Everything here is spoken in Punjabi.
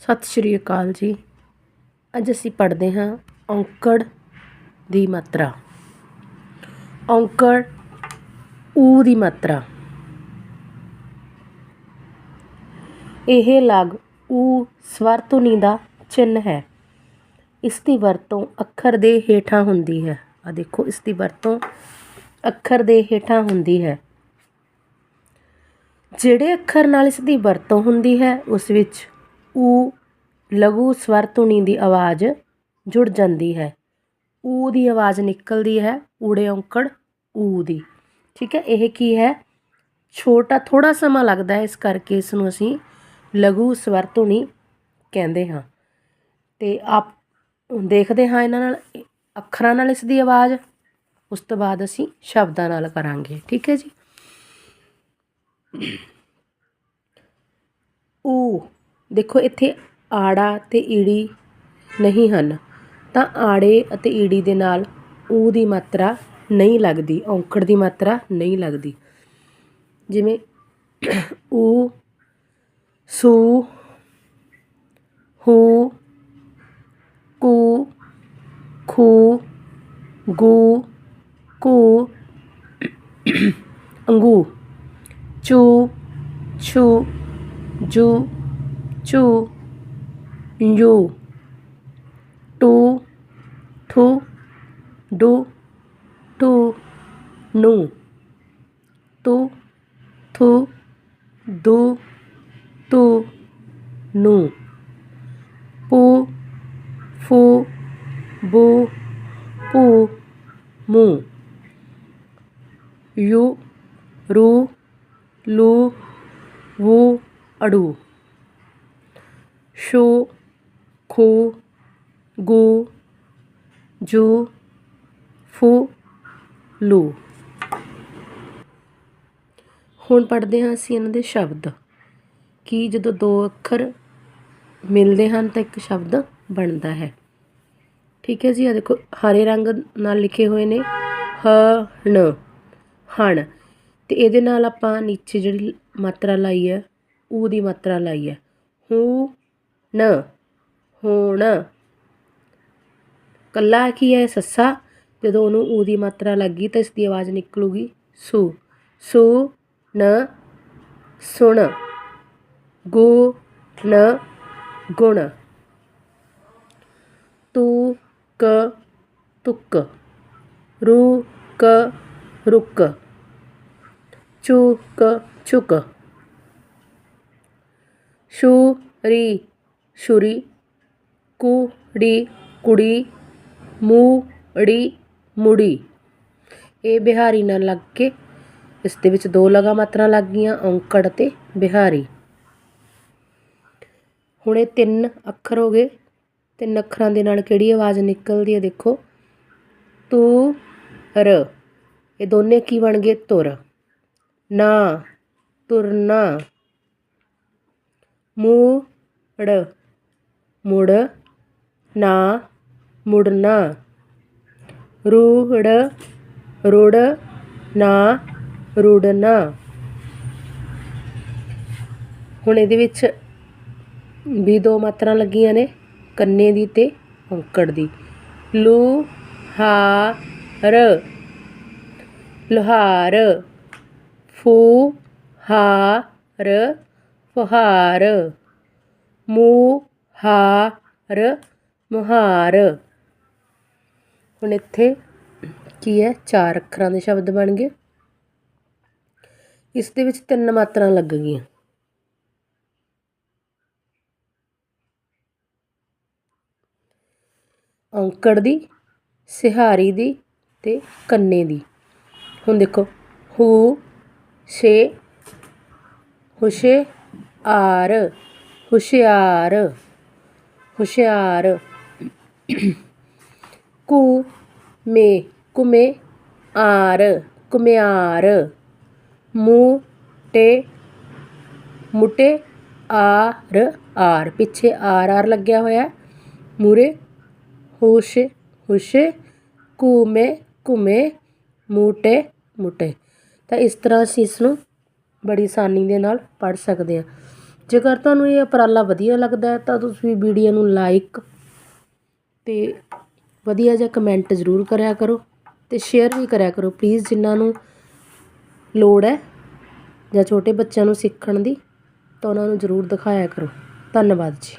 ਸਤਿ ਸ਼੍ਰੀ ਅਕਾਲ ਜੀ। ਅੱਜ ਅਸੀਂ ਪੜ੍ਹਦੇ ਹਾਂ ਔਂਕੜ ਦੀ ਮਾਤਰਾ। ਔਂਕੜ ਊ ਦੀ ਮਾਤਰਾ। ਇਹ ਲਗ ਊ ਸਵਰ ਧੁਨੀ ਦਾ ਚਿੰਨ੍ਹ ਹੈ। ਇਸ ਦੀ ਵਰਤੋਂ ਅੱਖਰ ਦੇ ਹੇਠਾਂ ਹੁੰਦੀ ਹੈ। ਆ ਦੇਖੋ, ਇਸ ਦੀ ਵਰਤੋਂ ਅੱਖਰ ਦੇ ਹੇਠਾਂ ਹੁੰਦੀ ਹੈ। ਜਿਹੜੇ ਅੱਖਰ ਨਾਲ ਇਸ ਦੀ ਵਰਤੋਂ ਹੁੰਦੀ ਹੈ, ਉਸ ਵਿੱਚ ਊ ਲਘੂ ਸਵਰ ਧੁਨੀ ਦੀ ਆਵਾਜ਼ ਜੁੜ ਜਾਂਦੀ ਹੈ। ਊ ਦੀ ਆਵਾਜ਼ ਨਿਕਲਦੀ ਹੈ, ਊੜੇ ਔਂਕੜ ਊ ਦੀ। ਠੀਕ ਹੈ, ਇਹ ਕੀ ਹੈ? ਛੋਟਾ ਥੋੜਾ ਸਮਾਂ ਲੱਗਦਾ ਹੈ, ਇਸ ਕਰਕੇ ਇਸ ਨੂੰ ਅਸੀਂ ਲਘੂ ਸਵਰ ਧੁਨੀ ਕਹਿੰਦੇ ਹਾਂ। ਤੇ ਆਪ ਦੇਖਦੇ ਹਾਂ ਇਹਨਾਂ ਨਾਲ, ਅੱਖਰਾਂ ਨਾਲ ਇਸ ਦੀ ਆਵਾਜ਼, ਉਸ ਤੋਂ ਬਾਅਦ ਅਸੀਂ ਸ਼ਬਦਾਂ ਨਾਲ ਕਰਾਂਗੇ। ਠੀਕ ਹੈ ਜੀ। ਦੇਖੋ, ਇੱਥੇ ਆੜਾ ਤੇ ਈੜੀ ਨਹੀਂ ਹਨ, ਤਾਂ ਆੜੇ ਅਤੇ ਈੜੀ ਦੇ ਨਾਲ ਊ ਦੀ ਮਾਤਰਾ ਨਹੀਂ ਲੱਗਦੀ, ਔਂਕੜ ਦੀ ਮਾਤਰਾ ਨਹੀਂ ਲੱਗਦੀ। ਜਿਵੇਂ ਊ, ਸੂ, ਹੂ, ਕੂ, ਖੂ, ਗੂ, ਕੂ, ਅੰਗੂ, ਚੂ, ਛੂ, ਜੂ ਚੂ ਯੂ ਟੂ ਠੂ ਡੂ ਟੂ ਨੂੰ ਤੂ ਥੂ ਦੂ ਤੂ ਨੂੰ ਪੂ ਫੂ ਬੂ ਪੂ ਮੂ ਯੂ ਰੂ ਲੂ ਵੂ ਅੜੂ ਸ਼ੂ, ਖੂ, ਗੂ, ਜੂ, ਫੂ, ਲੂ। ਹੁਣ ਪੜ੍ਹਦੇ ਹਾਂ ਅਸੀਂ ਇਹਨਾਂ ਦੇ ਸ਼ਬਦ। ਕਿ ਜਦੋਂ ਦੋ ਅੱਖਰ ਮਿਲਦੇ ਹਨ ਤਾਂ ਇੱਕ ਸ਼ਬਦ ਬਣਦਾ ਹੈ। ਠੀਕ ਹੈ ਜੀ ਆ ਦੇਖੋ, ਹਰੇ ਰੰਗ ਨਾਲ ਲਿਖੇ ਹੋਏ ਨੇ ਹ ਹਣ। ਤੇ ਇਹਦੇ ਨਾਲ ਆਪਾਂ ਨੀਚੇ ਜਿਹੜੀ ਮਾਤਰਾ ਲਾਈ ਹੈ ਊ ਦੀ ਮਾਤਰਾ ਲਾਈ ਹੈ। ਹੂ ਨ, ਹੋਣ। ਕੱਲਾ ਕੀ ਹੈ ਸੱਸਾ? ਜਦੋਂ ਉਹਨੂੰ ਊ ਦੀ ਮਾਤਰਾ ਲੱਗੀ ਤਾਂ ਇਸ ਦੀ ਆਵਾਜ਼ ਨਿਕਲੂਗੀ, ਸੂ। ਸੂ, ਨ, ਸੁਣ। ਗੁ, ਨ, ਗੁਣ। ਤੂ, ਕ, ਤੁਕ। ਰੂ, ਕ, ਰੁਕ। ਚੂ, ਕ, ਚੁਕ। ਸ਼ੂ, ਰੀ। ਛੁਰੀ, ਕੁੜੀ ਕੁੜੀ ਮੂੜੀ ਮੁੜੀ। ਇਹ ਬਿਹਾਰੀ ਨਾਲ ਲੱਗ ਕੇ ਇਸ ਦੇ ਵਿੱਚ ਦੋ ਲਗਾ ਮਾਤਰਾ ਲੱਗ ਗਈਆਂ, ਔਂਕੜ ਅਤੇ ਬਿਹਾਰੀ। ਹੁਣ ਇਹ ਤਿੰਨ ਅੱਖਰ ਹੋ ਗਏ। ਤਿੰਨ ਅੱਖਰਾਂ ਦੇ ਨਾਲ ਕਿਹੜੀ ਆਵਾਜ਼ ਨਿਕਲਦੀ ਹੈ ਦੇਖੋ। ਤੂ, ਰ। ਇਹ ਦੋਨੇ ਕੀ ਬਣ ਗਏ? ਤੁਰ। ਨਾ, ਤੁਰਨਾ। ਮੂੜ ਮੁੜ ਨਾ ਮੁੜਨਾ। ਰੂੜ, ਰੁੜ ਨਾ ਰੁੜਨਾ। ਹੁਣ ਇਹਦੇ ਵਿੱਚ ਵੀ ਦੋ ਮਾਤਰਾ ਲੱਗੀਆਂ ਨੇ, ਕੰਨੇ ਦੀ ਤੇ ਔਂਕੜ ਦੀ। ਲੂ ਹਾ ਰ ਲੋਹਾਰ ਫੂ ਹਾ ਰ ਫੁਹਾਰ ਹਾਰ ਮੁਹਾਰ। ਹੁਣ ਇੱਥੇ ਕੀ ਹੈ? ਚਾਰ ਅੱਖਰਾਂ ਦੇ ਸ਼ਬਦ ਬਣ ਗਏ। ਇਸ ਦੇ ਵਿੱਚ ਤਿੰਨ ਮਾਤਰਾ ਲੱਗ ਗਈਆਂ। ਔਂਕੜ ਦੀ, ਸਿਹਾਰੀ ਦੀ ਤੇ ਕੰਨੇ ਦੀ। ਹੁਣ ਦੇਖੋ। ਹੂ, ਛੇ ਹੁਸ਼ੇ ਆਰ ਹੁਸ਼ਿਆਰ। ਹੁਸ਼ਿਆਰ। ਕੁ ਮੇ ਕੁਮੇ ਆਰ ਘੁਮਿਆਰ ਮੂ ਟੇ ਮੁਟੇ ਆਰ ਆਰ ਪਿੱਛੇ ਆਰ ਆਰ ਲੱਗਿਆ ਹੋਇਆ। ਮੂਰੇ ਹੁਸ਼ ਹੁਸ਼, ਕੁਮੇ ਘੁਮੇ ਮੂਟੇ, ਮੁਟੇ। ਤਾਂ ਇਸ ਤਰ੍ਹਾਂ ਅਸੀਂ ਇਸ ਨੂੰ ਬੜੀ ਆਸਾਨੀ ਦੇ ਨਾਲ ਪੜ੍ਹ ਸਕਦੇ ਹਾਂ। ਜੇਕਰ ਤੁਹਾਨੂੰ ਇਹ ਉਪਰਾਲਾ ਵਧੀਆ ਲੱਗਦਾ ਤਾਂ ਤੁਸੀਂ ਵੀਡੀਓ ਨੂੰ ਲਾਈਕ ਅਤੇ ਵਧੀਆ ਜਿਹਾ ਕਮੈਂਟ ਜ਼ਰੂਰ ਕਰਿਆ ਕਰੋ ਅਤੇ ਸ਼ੇਅਰ ਵੀ ਕਰਿਆ ਕਰੋ ਪਲੀਜ਼ ਜਿਨ੍ਹਾਂ ਨੂੰ ਲੋੜ ਹੈ ਜਾਂ ਛੋਟੇ ਬੱਚਿਆਂ ਨੂੰ ਸਿੱਖਣ ਦੀ, ਤਾਂ ਉਹਨਾਂ ਨੂੰ ਜ਼ਰੂਰ ਦਿਖਾਇਆ ਕਰੋ। ਧੰਨਵਾਦ ਜੀ।